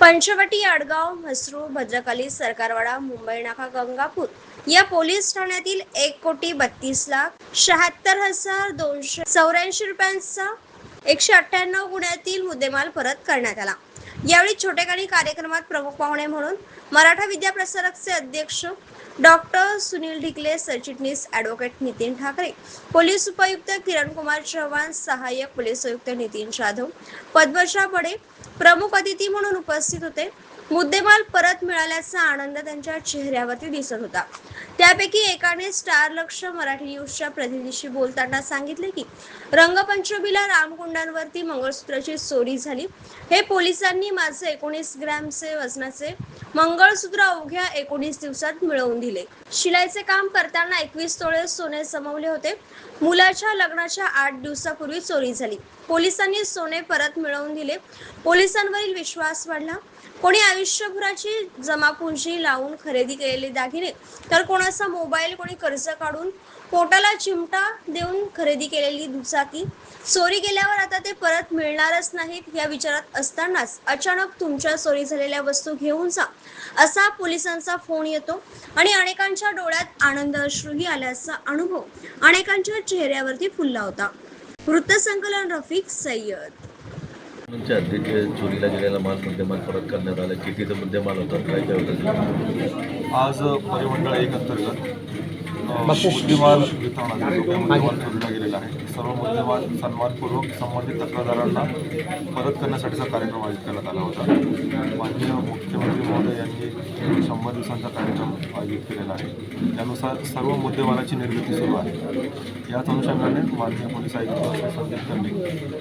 पंचवटी आडगाव म्हसरूळ भद्रकाली सरकारवाडा मुंबई नाका गंगापूर या पोलीस ठाण्यातील एक कोटी बत्तीस लाख शहात्तर हजार दोनशे चौऱ्याऐंशी रुपयांचा एकशे अठ्ठ्याण्णव गुन्ह्यातील मुद्देमाल परत करण्यात आला. यावेळी छोटेखानी कार्यक्रमात प्रमुख पाहुणे म्हणून मराठा विद्या प्रसारकचे अध्यक्ष डॉक्टर सुनील ढिकले सरचिटणीस ॲडव्होकेट नितीन ठाकरे पोलीस उपायुक्त किरण कुमार चव्हाण सहाय्यक पोलीस आयुक्त नितीन जाधव पद्मशा बडे प्रमुख अतिथी म्हणून उपस्थित होते. मुद्देमाल परत मिळाल्याचा आनंद त्यांच्या चेहऱ्यावरती दिसत होता. त्यापैकी एकाने स्टार लक्ष मराठी न्यूजच्या प्रतिनिधीशी बोलताना सांगितले की रंगपंचमीला रामकुंडांवरती मंगळसूत्राची चोरी झाली. हे पोलिसांनी माझे एकोणीस ग्रॅमचे वजनाचे मंगळसूत्र अवघ्या एकोणीस दिवसात मिळवून दिले. शिलाईचे काम करताना एकवीस तोळे सोने समवले होते. मुलाच्या लग्नाच्या आठ दिवसापूर्वी चोरी झाली. पोलिसांनी सोने परत मिळवून दिले. पोलिसांवरील विश्वास वाढला. कोणी आयुष्यभराची जमापुंजी लावून खरेदी केलेले दागिने. तर कोणाचा मोबाईल कोणी कर्ज काढून पोटाला चिमटा देऊन खरेदी केलेली दुचाकी. चोरी गेल्यावर आता ते परत मिळणारच नाहीत या विचारात असतानाच अचानक तुमच्या चोरी झालेल्या वस्तू घेऊन जा असा पोलिसांचा फोन येतो आणि अनेकांच्या डोळ्यात आनंद अश्रूही आल्याचा अनुभव अनेकांच्या चेहऱ्यावरती फुलला होता. वृत्तसंकलन रफिक सय्यद तुमच्या अध्यक्ष चोरीला गेलेला माल मुद्देमाल परत करण्यात आला. कितीचा मुद्देमाल होता? काय काय होतं? आज परिमंडळ एक अंतर्गत गेलेला आहे. सर्व मुद्देमाल सन्मानपूर्वक संबंधित तक्रारदारांना परत करण्यासाठीचा कार्यक्रम आयोजित करण्यात आला होता. माननीय मुख्यमंत्री महोदय यांनी शंभर दिवसांचा कार्यक्रम आयोजित केलेला आहे. त्यानुसार सर्व मुद्देमालाची निर्मिती सुरू आहे. याच अनुषंगाने माननीय पोलीस आयुक्त संदीप कर्णिक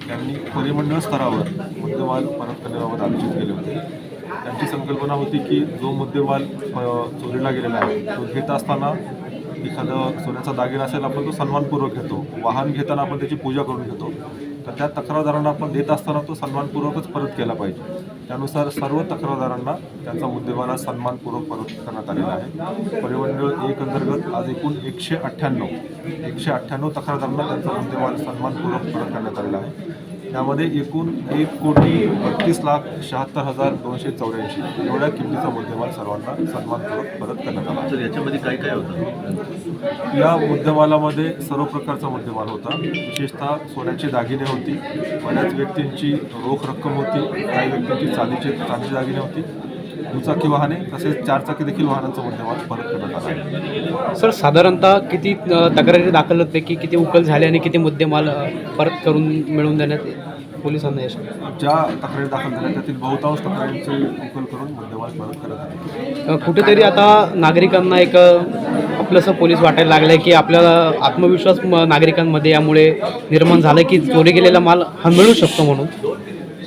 यांनी परिमंडळ स्तरावर मुद्देमाल परत करण्याबाबत आयोजित केले होते. त्यांची संकल्पना होती की जो मुद्देमाल अ, चोरीला गेलेला आहे तो घेत असताना एखादं सोन्याचा दागिना असेल आपण तो सन्मानपूर्वक घेतो. वाहन घेताना आपण त्याची पूजा करून घेतो. तर त्या तक्रारदारांना आपण देत असताना तो सन्मानपूर्वकच परत केला पाहिजे. त्यानुसार सर्व तक्रारदारांना त्यांचा मुद्देमाला सन्मानपूर्वक परत करण्यात आलेला आहे. परिमंडळ एक अंतर्गत आज एकूण एकशे अठ्ठ्याण्णव एकशे अठ्ठ्याण्णव तक्रारदारांना त्यांचा मुद्देमाल सन्मानपूर्वक परत करण्यात आलेला आहे. त्यामध्ये एकूण एक कोटी बत्तीस लाख शहात्तर हजार दोनशे चौऱ्याऐंशी एवढ्या किमतीचा मुद्देमाल सर्वांना सन्मानपूर्वक परत करण्यात आला तर याच्यामध्ये काय काय होतं? या मुद्देमालामध्ये सर्व प्रकारचा मुद्देमाल होता. विशेषतः सोन्याची दागिने होती. बऱ्याच व्यक्तींची रोख रक्कम होती. काही व्यक्तींची चांदीचे चांदीची दागिने होती. दुचाकी वाहने तसेच चारचाकी देखील वाहनांचा मुद्देमाल परत करण्यात आला सर साधारणतः किती तक्रारी दाखल होते की किती उकल झाले आणि किती मुद्देमाल परत करून मिळवून देण्यात पोलिसांना यश? ज्या तक्रारी दाखल झाल्या त्यातील बहुतांश तक्रारींचे उकल करून मुद्देमाल परत आले. अ, कुठेतरी आता नागरिकांना एक आपलंसं पोलीस वाटायला लागलं आहे की आपल्याला आत्मविश्वास नागरिकांमध्ये यामुळे निर्माण झाला की चोरी गेलेला माल हा मिळू शकतो म्हणून?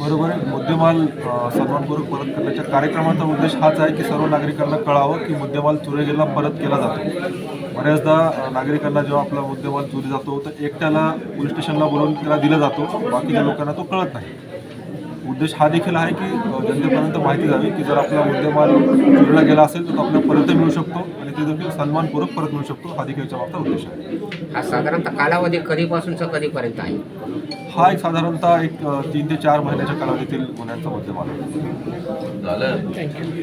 बरोबर आहे. मुद्देमाल अ, सन्मानपूर्वक परत करण्याच्या कार्यक्रमाचा उद्देश हाच आहे की सर्व नागरिकांना कळावं की मुद्देमाल चोरी गेला परत केला जातो. बऱ्याचदा नागरिकांना जेव्हा आपला मुद्देमाल चोरी जातो तर एकट्याला पोलीस स्टेशनला बोलवून त्याला दिला जातो. बाकीच्या लोकांना तो कळत नाही. उद्देश हा देखील आहे की जनतेपर्यंत माहिती जावी की जर आपला मुद्देमाल चोरीला गेला असेल तर तो आपल्याला परत मिळू शकतो आणि ते देखील सन्मानपूर्वक परत मिळू शकतो हा देखील याच्या मागचा उद्देश आहे. हा साधारणतः कालावधी कधीपासूनचा कधीपर्यंत आहे? हा एक साधारणतः एक तीन ते चार महिन्याच्या कालावधीतील गुन्ह्यांचा मुद्देमाल आहे. झालं.